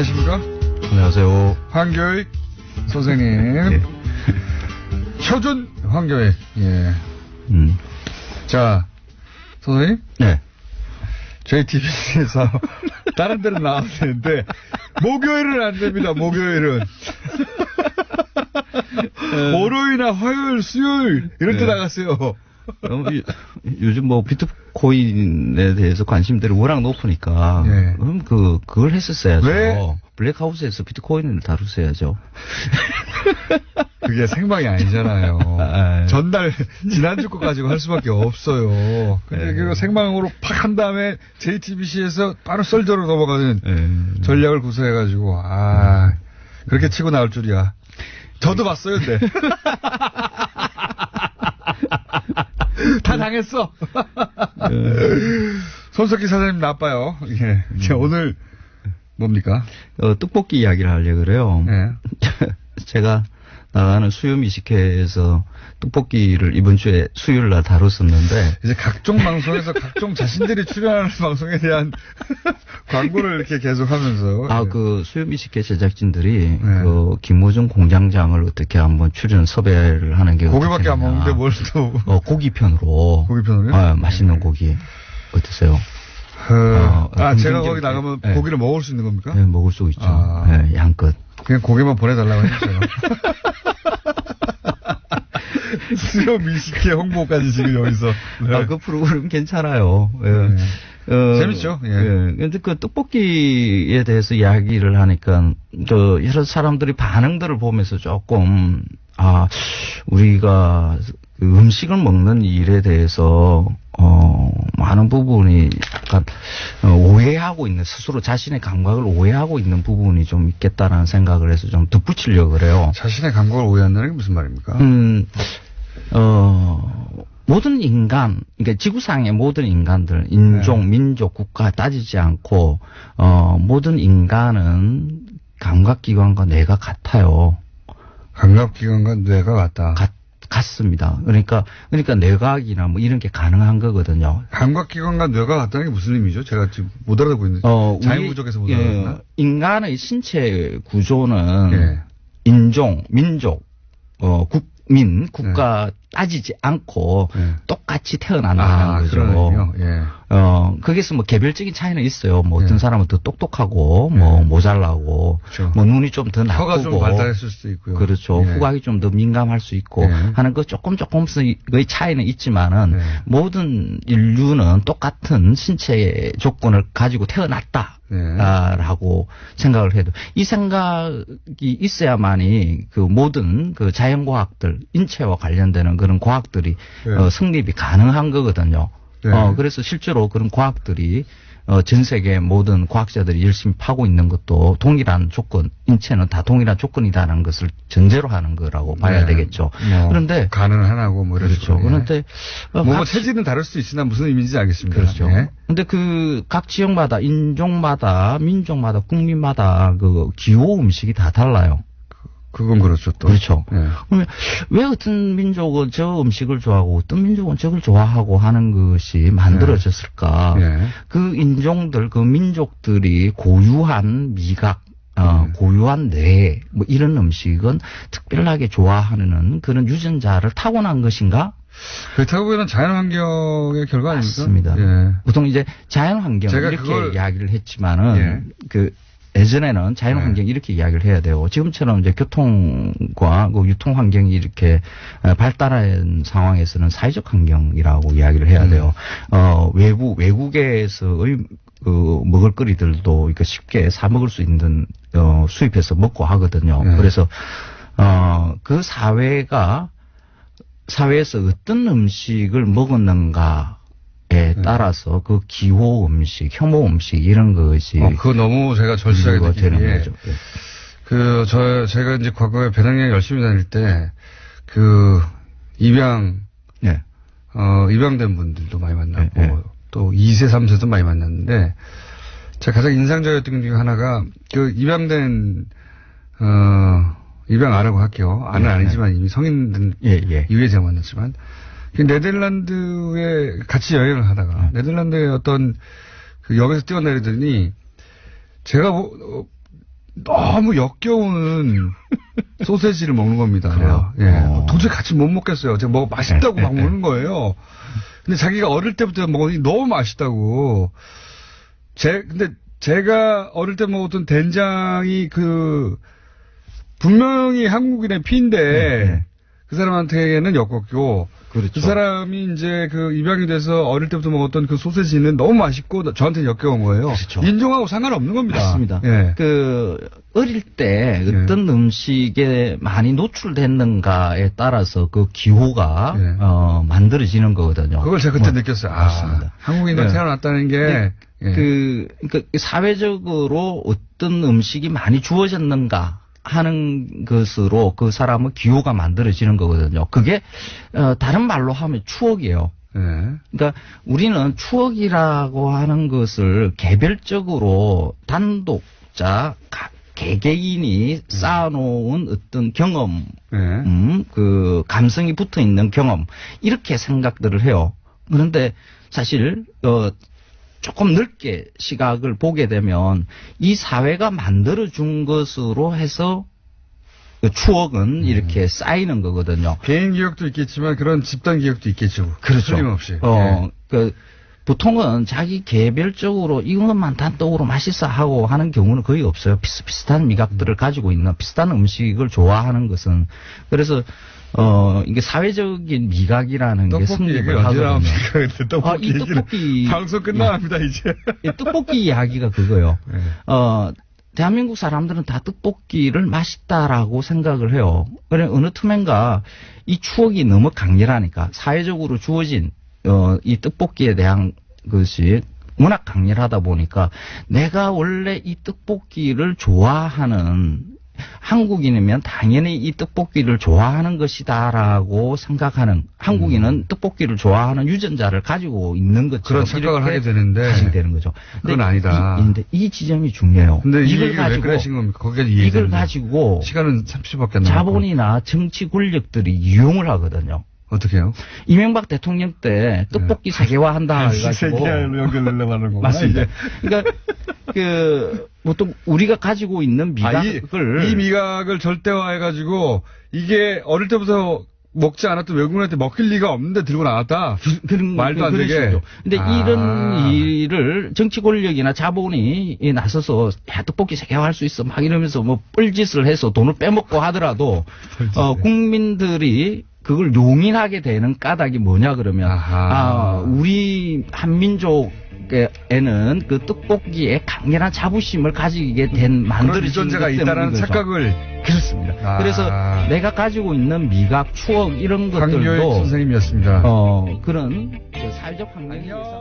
안녕하십니까? 안녕하세요. 황교익 선생님. 예. 표준 황교익. 예. 음. 자, 선생님. 네. JTBC에서 다른 데는 나와도 되는데, 목요일은 안 됩니다, 목요일은. 월요일이나 화요일, 수요일, 이럴 때 네. 나갔어요. 어, 이- 요즘 뭐 비트 코인에 대해서 관심들이 워낙 높으니까 예. 그럼 그 그걸 했었어야죠. 왜? 블랙하우스에서 비트코인을 다뤘어야죠. 그게 생방이 아니잖아요. 아, 전날, 지난주 거 가지고 할 수밖에 없어요. 근데 네. 그거 생방으로 팍 한 다음에 JTBC에서 바로 썰저로 넘어가는 예. 전략을 구사해가지고, 아, 그렇게 치고 나올 줄이야. 저도 봤어요, 근데. 다 당했어. 손석희 사장님 나빠요. 예. 자, 오늘, 뭡니까? 어, 떡볶이 이야기를 하려고 그래요. 예. 제가 나가는 수요미식회에서 떡볶이를 이번 주에 수요일 날 다뤘었는데 이제 각종 방송에서 각종 자신들이 출연하는 방송에 대한 광고를 이렇게 계속 하면서. 아, 그 수요미식회 제작진들이 네. 그 김호중 공장장을 어떻게 한번 출연 섭외를 하는 게 고기밖에 안. 먹는데 뭘 또. 어, 고기 편으로. 고기 편으로요? 아, 맛있는 고기. 어떠세요? 어, 아, 제가. 거기 나가면 네. 고기를 먹을 수 있는 겁니까? 네, 먹을 수 있죠. 아. 네, 양껏. 그냥 고기만 보내달라고. 수요 미식회 홍보까지 지금 여기서. 네. 아, 그 프로그램 괜찮아요. 예. 네. 어, 재밌죠? 예. 근데 그 떡볶이에 대해서 이야기를 하니까 저 여러 사람들이 반응들을 보면서 조금 아 우리가 그 음식을 먹는 일에 대해서 어 많은 부분이 약간 어, 오해하고 있는 스스로 자신의 감각을 오해하고 있는 부분이 좀 있겠다라는 생각을 해서 좀 덧붙이려고 그래요. 자신의 감각을 오해한다는 게 무슨 말입니까? 음, 어, 모든 인간, 그러니까 지구상의 모든 인간들, 인종, 네. 민족, 국가 따지지 않고, 어, 모든 인간은 감각기관과 뇌가 같아요. 감각기관과 뇌가 같다. 같, 같습니다. 그러니까, 그러니까 뇌과학이나 뭐 이런 게 가능한 거거든요. 감각기관과 뇌가 같다는 게 무슨 의미죠? 제가 지금 못 알아듣고 있는데. 어, 자연 부족에서 못 예, 알아듣나? 인간의 신체 구조는 예. 인종, 민족, 어, 국민, 국가 따지지 않고 예. 똑같이 태어난다는 아, 거죠. 어, 거기서 뭐 개별적인 차이는 있어요. 뭐 어떤 예. 사람은 더 똑똑하고, 뭐 예. 모자라고, 그렇죠. 뭐 눈이 좀 더 나쁘고. 혀가 좀 발달했을 수도 있고요. 그렇죠. 예. 후각이 좀 더 민감할 수 있고 예. 하는 그 조금 조금씩의 차이는 있지만은 예. 모든 인류는 똑같은 신체 조건을 가지고 태어났다. 라고 생각을 해도 이 생각이 있어야만이 그 모든 그 자연과학들 인체와 관련되는 그런 과학들이 예. 어, 성립이 가능한 거거든요. 예. 어, 그래서 실제로 그런 과학들이 어, 전 세계 모든 과학자들이 열심히 파고 있는 것도 동일한 조건, 인체는 다 동일한 조건이다라는 것을 전제로 하는 거라고 봐야 네. 되겠죠. 뭐 그런데 가는 하나고 뭐 그렇죠. 예. 그런데 어, 뭐, 뭐 각- 체질은 다를 수 있으나 무슨 의미인지 알겠습니다. 그렇죠. 예. 근데 그 각 지역마다 인종마다 민족마다 국민마다 그 기호 음식이 다 달라요. 그건 그렇죠 또. 그렇죠. 예. 그러면 왜 어떤 민족은 저 음식을 좋아하고 어떤 민족은 저걸 좋아하고 하는 것이 만들어졌을까? 예. 그 인종들, 그 민족들이 고유한 미각, 어, 네. 고유한 뇌, 뭐 이런 음식은 특별하게 좋아하는 그런 유전자를 타고난 것인가? 그렇다고 보면 자연 환경의 결과 아닙니까? 맞습니다. 예. 보통 이제 자연 환경 제가 이렇게 그걸- 이야기를 했지만은 예. 그 예전에는 자연 네. 환경 이렇게 이야기를 해야 돼요. 지금처럼 이제 교통과 그 유통 환경이 이렇게 어, 발달한 상황에서는 사회적 환경이라고 이야기를 해야 음. 돼요. 어 외부 외국에서의 그 먹을거리들도 이거 쉽게 사 먹을 수 있는 어 수입해서 먹고 하거든요. 네. 그래서 어그 사회가 사회에서 어떤 음식을 먹었는가 에 네. 따라서 그 기호 음식, 혐오 음식 이런 것이 어, 그거 너무 제가 절실하게 느끼는 거죠. 예. 그, 저, 제가 이제 과거에 배낭여행 열심히 다닐 때, 그, 입양, 예. 어, 입양된 분들도 많이 만났고, 예, 예. 또 2세, 3세도 많이 만났는데, 제가 가장 인상적이었던 게 하나가, 그, 입양된, 어, 입양 아라고 할게요. 아는 예, 아니지만 이미 예, 예. 이후에 제가 만났지만, 그 네덜란드에 같이 여행을 하다가, 네덜란드의 어떤 그 역에서 뛰어내리더니, 제가 뭐, 어, 너무 역겨운 소세지를 먹는 겁니다. 그래요? 예. 어. 도저히 같이 못 먹겠어요. 제가 뭐 맛있다고 네, 막 네, 먹는 거예요. 근데 자기가 어릴 때부터 먹으니 너무 맛있다고. 제, 근데 제가 어릴 때 먹었던 된장이 그, 분명히 한국인의 피인데, 네, 네. 그 사람한테는 엮었고, 그렇죠. 그 사람이 이제 그 입양이 돼서 어릴 때부터 먹었던 그 소세지는 너무 맛있고 저한테 역겨운 거예요. 그렇죠. 인종하고 상관없는 겁니다. 맞습니다. 예. 그 어릴 때 어떤 음식에 많이 노출됐는가에 따라서 그 기호가 예. 어, 만들어지는 거거든요. 그걸 제가 그때 뭐, 느꼈어요. 아, 맞습니다. 한국인으로 네. 태어났다는 게 네. 예. 그, 그 사회적으로 어떤 음식이 많이 주어졌는가 하는 것으로 그 사람의 기호가 만들어지는 거거든요. 그게 어, 다른 말로 하면 추억이에요. 예. 그러니까 우리는 추억이라고 하는 것을 개별적으로 단독자 가- 개개인이 쌓아놓은 어떤 경험, 예. 음, 그 감성이 붙어 있는 경험 이렇게 생각들을 해요. 그런데 사실 어 조금 넓게 시각을 보게 되면 이 사회가 만들어 준 것으로 해서 그 추억은 이렇게 쌓이는 거거든요. 개인 기억도 있겠지만 그런 집단 기억도 있겠죠. 그렇죠. 틀림없이. 어, 예. 그, 보통은 자기 개별적으로 이것만 단독으로 맛있어 하고 하는 경우는 거의 없어요. 비슷비슷한 미각들을 가지고 있는 비슷한 음식을 좋아하는 것은. 그래서, 어, 이게 사회적인 미각이라는 게 성립을 하거든요. 아, 이 떡볶이. 방송 끝나갑니다 이제. 이 떡볶이 이야기가 그거예요. 예. 어, 대한민국 사람들은 다 떡볶이를 맛있다라고 생각을 해요. 그래, 어느 틈엔가 이 추억이 너무 강렬하니까 사회적으로 주어진, 어, 이 떡볶이에 대한 것이 워낙 강렬하다 보니까 내가 원래 이 떡볶이를 좋아하는 한국인이면 당연히 이 떡볶이를 좋아하는 것이다라고 생각하는 한국인은 떡볶이를 좋아하는 유전자를 가지고 있는 것처럼 그런 이렇게 하게 되는데 되는 거죠. 그건 아니다. 이, 근데 이 지점이 중요해요. 근데 이 이걸 얘기를 왜 가지고 그러신 겁니까? 거기까지. 이걸 가지고 시간은 30초밖에 안. 자본이나 정치 권력들이 이용을 하거든요. 어떻게 해요? 이명박 대통령 때 떡볶이 세계화 한다 해가지고 세계로 연결되려고 하는 거구나. 맞습니다. 이제. 그러니까 그 보통 우리가 가지고 있는 아, 미각을 이, 이 미각을 절대화해가지고 이게 어릴 때부터 먹지 않았던 외국인한테 먹힐 리가 없는데 들고 나왔다. 그런 말도 안 되게. 식이죠. 근데 아. 이런 일을 정치 권력이나 자본이 이 나서서 야 떡볶이 세계화할 수 있어 막 이러면서 뭐 뻘짓을 해서 돈을 빼먹고 하더라도 어, 국민들이 그걸 용인하게 되는 까닭이 뭐냐 그러면 아하. 아 우리 한민족 에는 그 떡볶이에 강렬한 자부심을 가지게 된 그런 만들어진 것 있다는. 착각을 그렇습니다. 아. 그래서 내가 가지고 있는 미각, 추억 이런 강요의 것들도 선생님이었습니다. 어, 그런 그 사회적 환경에서